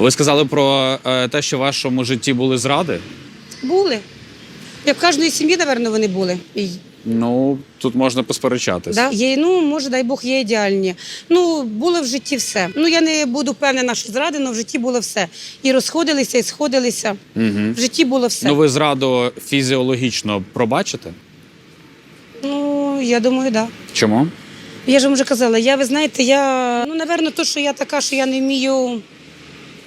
Ви сказали про е, те, що в вашому житті були зради. Були. Як в кожної сім'ї, напевно, вони були. І, Ну тут можна посперечатись. да? є, ну, може, дай Бог, є ідеальні. Ну, було в житті все. Ну, я не буду впевнена, що зради, але в житті було все. І розходилися, і сходилися. Угу. В житті було все. Ну ви зраду фізіологічно пробачите? Ну, я думаю, так. Да. Чому? Я ж вам вже казала, я, ви знаєте, я, ну, напевно, то, що я така, що я не вмію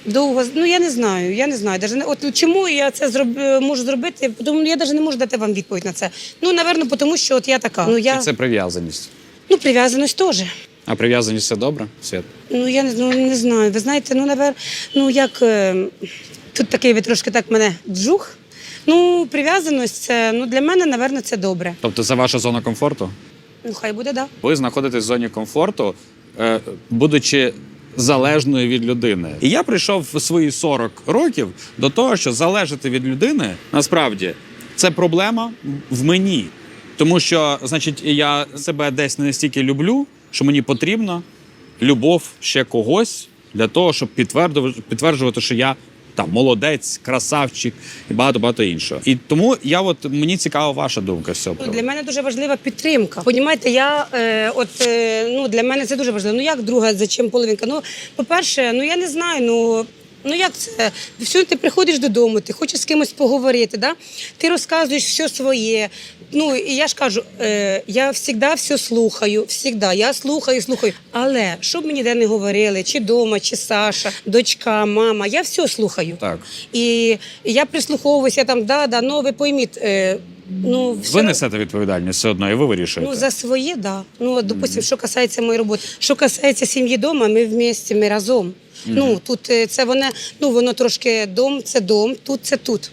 довго, ну, я не знаю, я не знаю. Даже, не- от чому я це зроб, можу зробити, тому я навіть не можу дати вам відповідь на це. Ну, напевно, тому що от я така. Ну, я, Чи це прив'язаність? ну, прив'язаність теж. А прив'язаність це добре? Свят? Ну, я не, ну, не знаю. Ви знаєте, ну, напевно, ну, як, е, тут такий ви трошки так мене джух. Ну, прив'язаність, це, ну, для мене, напевно, це добре. Тобто це ваша зона комфорту? Ну, хай буде, так. Да. Ви знаходитесь в зоні комфорту, е, будучи залежною від людини. І я прийшов в свої 40 років до того, що залежати від людини насправді це проблема в мені. Тому що, значить, я себе десь не настільки люблю, що мені потрібна любов ще когось для того, щоб підтверджувати, що я там молодець, красавчик і багато багато іншого. І тому я от мені цікава ваша думка з цього. Ну. Для мене дуже важлива підтримка. Понімаєте, я е, от е, ну для мене це дуже важливо. Ну як друга, за чим половинка? Ну, по-перше, ну я не знаю. Ну ну як це? Все, ти приходиш додому, ти хочеш з кимось поговорити, да? ти розказуєш все своє. Ну і я ж кажу, е, я завжди все слухаю, завжди. Я слухаю, слухаю. Але що б мені де не говорили, чи дома, чи Саша, дочка, мама, я все слухаю. Так. І я прислуховуюся там, да, да, ну ви пойміть. Е, ну, все Ви несете відповідальність все одно, і ви вирішуєте. Ну, за своє, да. Ну, от, допустим, що касається моєї роботи. Що касається сім'ї дома, ми в місті, ми разом. Ну, тут е, це воно, ну, воно трошки дом, це дом, тут це тут.